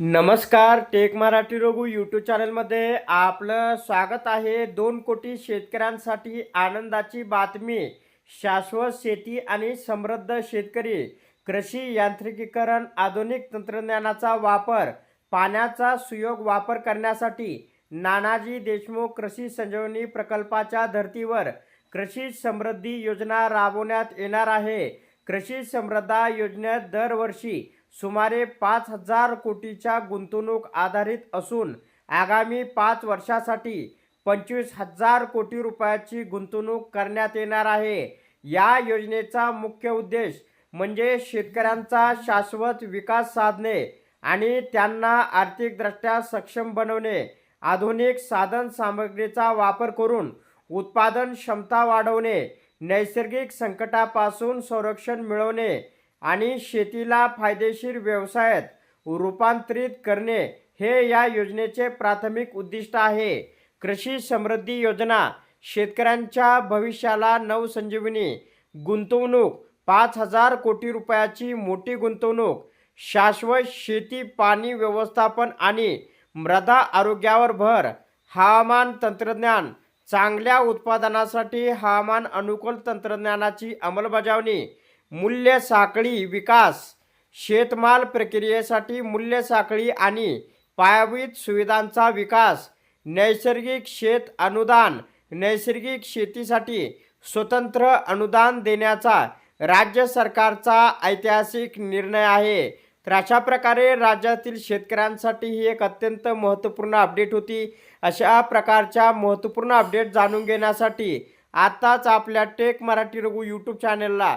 नमस्कार take Marathi Raghu YouTube चॅनलमध्ये आपलं स्वागत आहे दोन कोटी शेतकऱ्यांसाठी आनंदाची बातमी. शाश्वत शेती आणि समृद्ध शेतकरी कृषी यांत्रिकीकरण आधुनिक तंत्रज्ञानाचा वापर पाण्याचा सुयोग वापर करण्यासाठी नानाजी देशमुख कृषी संजीवनी प्रकल्पाच्या धर्तीवर कृषी समृद्धी योजना राबवण्यात येणार आहे. कृषी समृद्धा योजनेत दरवर्षी सुमारे पाच हजार कोटीच्या गुंतवणूक आधारित असून आगामी पाच वर्षासाठी पंचवीस हजार कोटी रुपयाची गुंतवणूक करण्यात येणार आहे. या योजनेचा मुख्य उद्देश म्हणजे शेतकऱ्यांचा शाश्वत विकास साधणे आणि त्यांना आर्थिकदृष्ट्या सक्षम बनवणे. आधुनिक साधन सामग्रीचा वापर करून उत्पादन क्षमता वाढवणे नैसर्गिक संकटापासून संरक्षण मिळवणे आणि शेतीला फायदेशीर व्यवसायात रूपांतरित करणे हे या योजनेचे प्राथमिक उद्दिष्ट आहे. कृषी समृद्धी योजना शेतकऱ्यांच्या भविष्याला नवसंजीवनी गुंतवणूक पाच हजार कोटी रुपयाची मोठी गुंतवणूक शाश्वत शेती पाणी व्यवस्थापन आणि मृदा आरोग्यावर भर हवामान तंत्रज्ञान चांगल्या उत्पादनासाठी हवामान अनुकूल तंत्रज्ञानाची अंमलबजावणी मूल्य साखळी विकास शेतमाल प्रक्रियेसाठी मूल्य साखळी आणि पायाभूत सुविधांचा विकास नैसर्गिक शेत अनुदान नैसर्गिक शेतीसाठी स्वतंत्र अनुदान देण्याचा राज्य सरकारचा ऐतिहासिक निर्णय आहे. तर अशा प्रकारे राज्यातील शेतकऱ्यांसाठी ही एक अत्यंत महत्त्वपूर्ण अपडेट होती. अशा प्रकारच्या महत्त्वपूर्ण अपडेट जाणून घेण्यासाठी आत्ताच आपल्या टेक मराठी रघु यूट्यूब चॅनलला